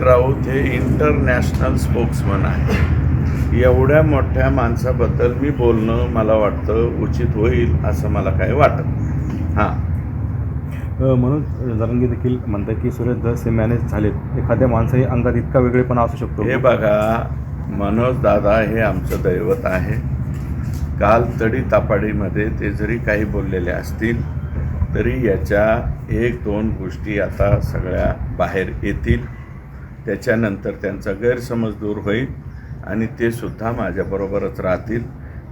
राऊत हे इंटरनॅशनल स्पोक्समन आहे एवढ्या मोठ्या माणसाबद्दल मी बोलणं मला वाटतं उचित होईल असं मला काही वाटत हां. मनोज जरांगे देखील म्हणतात की सुरेश धस हे मॅनेज झालेत. एखाद्या माणसाही अंगात इतका वेगळेपणा असू शकतो. हे बघा मनोज दादा हे आमचं दैवत आहे. काल तडी तापाडीमध्ये ते जरी काही बोललेले असतील तरी याच्या एक दोन गोष्टी आता सगळ्या बाहेर येतील. त्याच्यानंतर त्यांचा गैरसमज दूर होईल आणि ते सुद्धा माझ्याबरोबरच राहतील.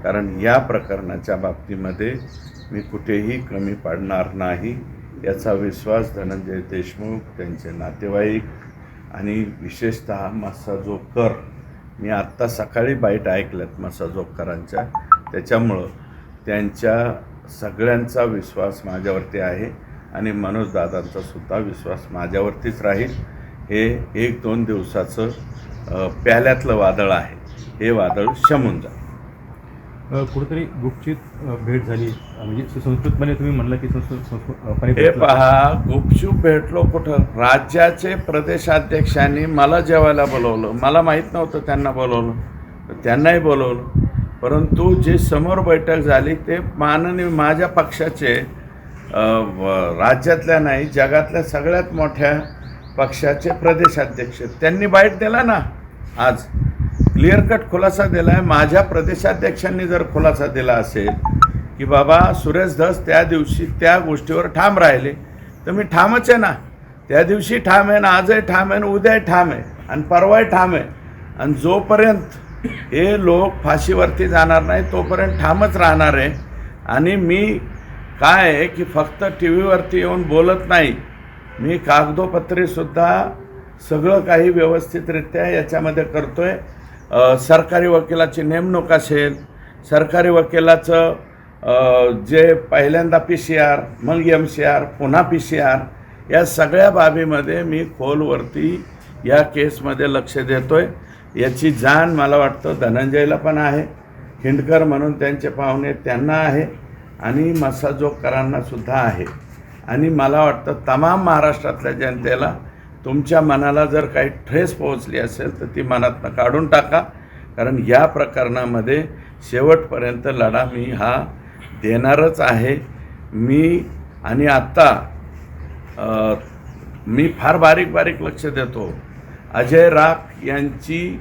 कारण या प्रकरणाच्या बाबतीमध्ये मी कुठेही कमी पाडणार नाही. याचा विश्वास धनंजय देशमुख त्यांचे नातेवाईक आणि विशेषतः मस्साजोकर मी आत्ता सकाळी बाईट ऐकल्यात मस्साजोकरांच्या त्याच्यामुळं त्यांच्या सगळ्यांचा विश्वास माझ्यावरती आहे आणि मनोज दादांचा सुद्धा विश्वास माझ्यावरतीच राहील. हे एक दोन दिवसाचं प्याल्यातलं वादळ आहे. हे वादळ शमून जाईल कुठेतरी गुपचित भेट झाली. म्हणजे सुसंस्कृतपणे तुम्ही म्हणलं की संस्कृत हे पहा गुपचूप भेटलो कुठं? राज्याचे प्रदेशाध्यक्षांनी मला जेवायला बोलवलं. मला माहीत नव्हतं त्यांना बोलवलं. त्यांनाही बोलवलं. परंतु जे समोर बैठक झाली ते माननीय माझ्या पक्षाचे राज्यातल्या नाही जगातल्या सगळ्यात मोठ्या पक्षाचे प्रदेशाध्यक्ष. त्यांनी बाईट दिला ना. आज क्लिअर कट खुलासा दिला आहे माझ्या प्रदेशाध्यक्षांनी जर खुलासा दिला असेल की बाबा सुरेश धस त्या दिवशी त्या गोष्टीवर ठाम राहिले तर मी ठामच आहे ना. त्या दिवशी ठाम आहे ना आजही ठाम आहे ना उद्याही ठाम आहे. आणि परवाही ठाम आहे. आणि जोपर्यंत हे लोक फाशीवरती जाणार नाही तोपर्यंत ठामच राहणार आहे. आणि मी काय आहे की फक्त टी व्हीवरती येऊन बोलत नाही. मी कागदोपत्रेसुद्धा सगळं काही व्यवस्थितरित्या याच्यामध्ये करतो आहे सरकारी वकिलाची नेमणूक असेल सरकारी वकिलाचं जे पहिल्यांदा पी सी आर मग एम सी आर पुन्हा पी सी आर या सगळ्या बाबीमध्ये मी खोलवरती या केसमध्ये लक्ष देतो आहे याची जाण मला वाटतं धनंजयला पण आहे. खिंडकर म्हणून त्यांचे पाहुणे त्यांना आहे आणि मसाजोगकरांनासुद्धा आहे. आणि मला वाटतं तमाम महाराष्ट्रातल्या जनतेला तुमच्या मनाला जर काही ठेस पोहोचली असेल तर ती मनातनं काढून टाका. कारण या प्रकरणामध्ये शेवटपर्यंत लढा मी हा देणारच आहे. मी आणि आत्ता मी फार बारीक बारीक लक्ष देतो. अजय राख यांची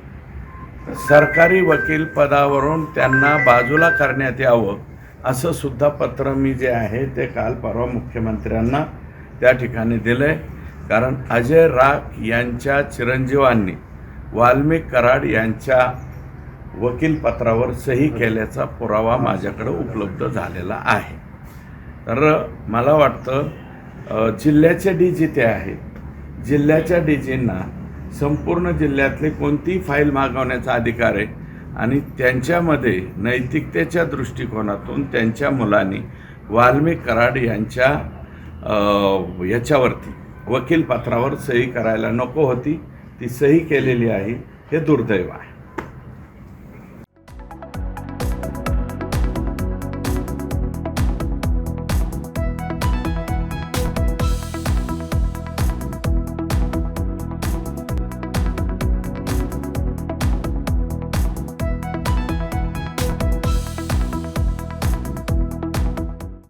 सरकारी वकील पदावरून त्यांना बाजूला करण्यात यावं. असं सुद्धा पत्र मी जे आहे ते काल परवा मुख्यमंत्र्यांना त्या ठिकाणी दिलं आहे कारण अजय राख यांच्या चिरंजीवांनी वाल्मिक कराड यांच्या वकीलपत्रावर सही केल्याचा पुरावा माझ्याकडे उपलब्ध झालेला आहे. तर मला वाटतं जिल्ह्याचे डी जी ते आहेत. जिल्ह्याच्या डी जींना संपूर्ण जिल्ह्यातली कोणतीही फाईल मागवण्याचा अधिकार आहे आणि त्यांच्यामध्ये नैतिकतेच्या दृष्टिकोनातून त्यांच्या मुलांनी वाल्मिक कराड यांच्या याच्यावरती वकील पात्रावर सही करायला नको होती. ती सही केलेली आहे. हे दुर्दैव आहे.